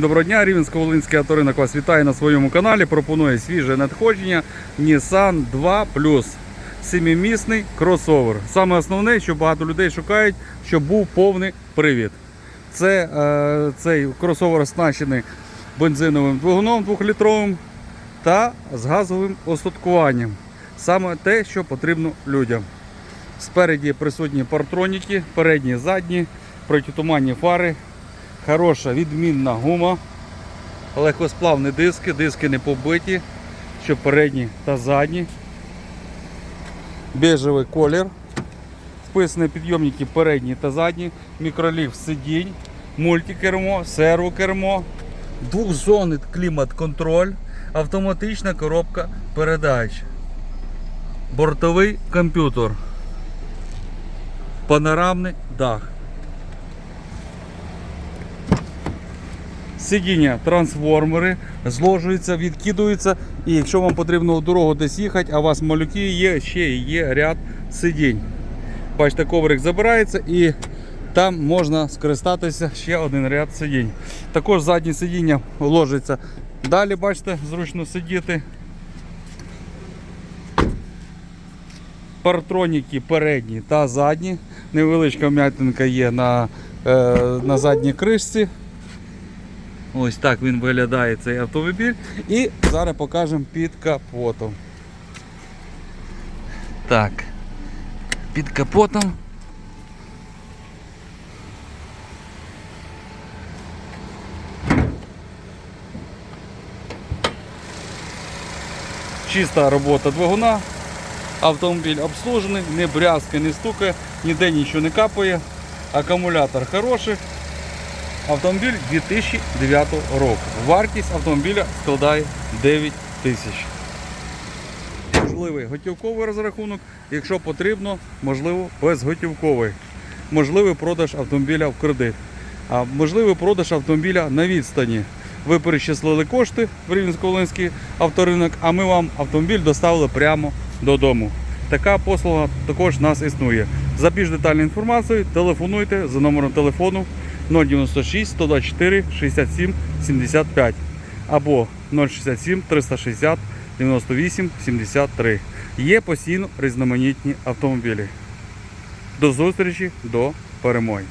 Доброго дня, Рівненсько-Волинський авторинок вас вітає на своєму каналі. Пропонує свіже надходження Nissan 2 Plus. Семимісний кросовер. Саме основне, що багато людей шукають, щоб був повний привід. Це е, цей кросовер оснащений бензиновим двигуном 2-літровим та з газовим остаткуванням. Саме те, що потрібно людям. Спереді присутні партроніки, передні, задні, протитуманні фари, хороша відмінна гума, легкосплавні диски, диски не побиті, що передні та задні. Бежевий колір. Вписані підйомники передні та задні, мікроліфт сидінь, мультикермо, сервокермо, двохзонний клімат-контроль, автоматична коробка передач, бортовий комп'ютер, панорамний дах. Сидіння, трансформери, зложуються, відкидуються. І якщо вам потрібно в дорогу десь їхати, а у вас малюки є, ще є ряд сидінь. Бачите, коврик забирається і там можна скористатися ще один ряд сидінь. Також заднє сидіння ложиться. Далі, бачите, зручно сидіти. Партроніки передні та задні. Невеличка вм'ятинка є на, е, на задній кришці. Ось так він виглядає цей автомобіль. І зараз покажемо під капотом. Так. Під капотом. Чиста робота двигуна. Автомобіль обслужений, не брязкає, не стукає, ніде нічого не капає. Акумулятор хороший. Автомобіль 2009 року. Вартість автомобіля складає 9 тисяч. Можливий готівковий розрахунок, якщо потрібно, можливо, безготівковий. Можливий продаж автомобіля в кредит. А можливий продаж автомобіля на відстані. Ви перечислили кошти в Рівненсько-Волинський авторинок, а ми вам автомобіль доставили прямо додому. Така послуга також в нас існує. За більш детальною інформацією телефонуйте за номером телефону 096 124 67 75 або 067 360 98 73. Є постійно різноманітні автомобілі. До зустрічі, до перемоги!